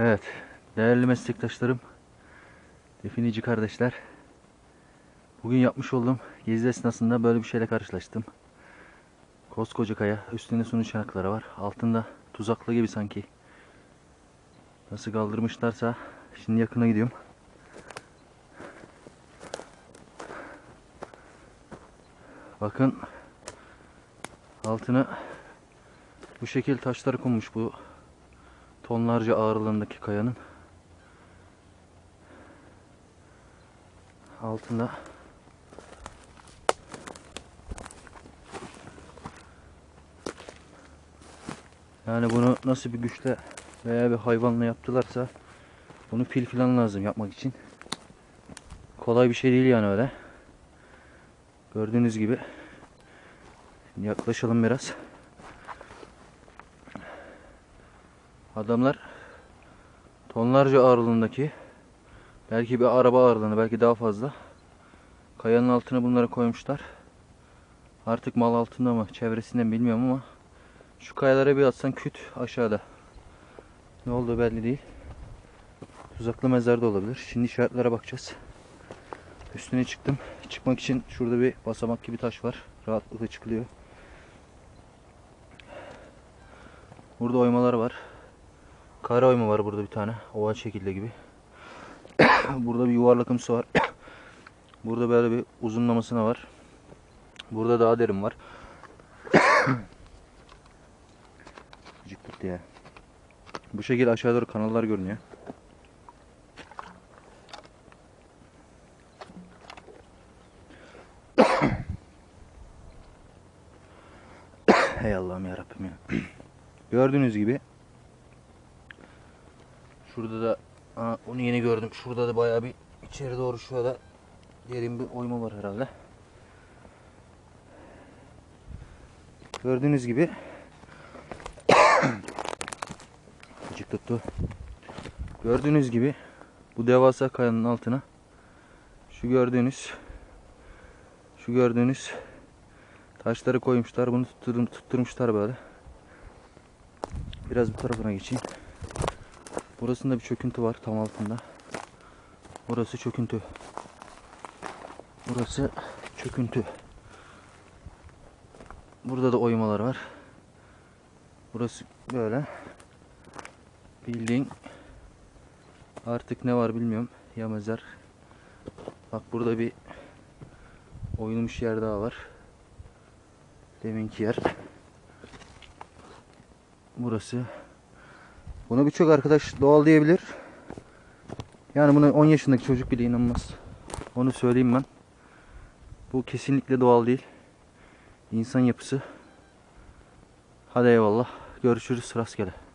Evet, değerli meslektaşlarım, definici kardeşler. Bugün yapmış olduğum gezi esnasında böyle bir şeyle karşılaştım. Koskoca kaya, üstünde sunu çanakları var. Altında tuzaklı gibi sanki. Nasıl kaldırmışlarsa şimdi yakına gidiyorum. Bakın altına bu şekil taşlar konmuş bu tonlarca ağırlığındaki kayanın altında. Yani bunu nasıl bir güçle veya bir hayvanla yaptılarsa bunu fil filan lazım yapmak için. Kolay bir şey değil yani öyle. Gördüğünüz gibi. Yaklaşalım biraz Adamlar tonlarca ağırlığındaki belki bir araba ağırlığını belki daha fazla kayanın altına bunları koymuşlar. Artık mal altında mı çevresinden bilmiyorum ama şu kayalara bir atsan küt aşağıda. Ne olduğu belli değil. Tuzaklı mezar da olabilir. Şimdi işaretlere bakacağız. Üstüne çıktım. Çıkmak için şurada bir basamak gibi taş var. Rahatlıkla çıkılıyor. Burada oymalar var. Kara oyma var burada bir tane. Oval şekilde gibi. burada bir yuvarlakımsı var. burada böyle bir uzunlamasına var. Burada daha derin var. Gıcık gitti ya. Bu şekilde aşağı doğru kanallar görünüyor. Hey Allah'ım yarabbim ya. Gördüğünüz gibi Şurada da aa, onu yeni gördüm. Şurada da bayağı bir içeri doğru şurada derin bir oyma var herhalde. Gördüğünüz gibi Gıcık tuttu. Gördüğünüz gibi bu devasa kayanın altına şu gördüğünüz şu gördüğünüz taşları koymuşlar. Bunu tutturmuşlar böyle. Biraz bu tarafına geçeyim. Burasında bir çöküntü var tam altında. Burası çöküntü. Burası çöküntü. Burada da oymalar var. Burası böyle. Bildiğin artık ne var bilmiyorum. Ya mezar. Bak burada bir oyulmuş yer daha var. Deminki yer. Burası Buna birçok arkadaş doğal diyebilir. Yani buna 10 yaşındaki çocuk bile inanmaz. Onu söyleyeyim ben. Bu kesinlikle doğal değil. İnsan yapısı. Hadi eyvallah. Görüşürüz rastgele.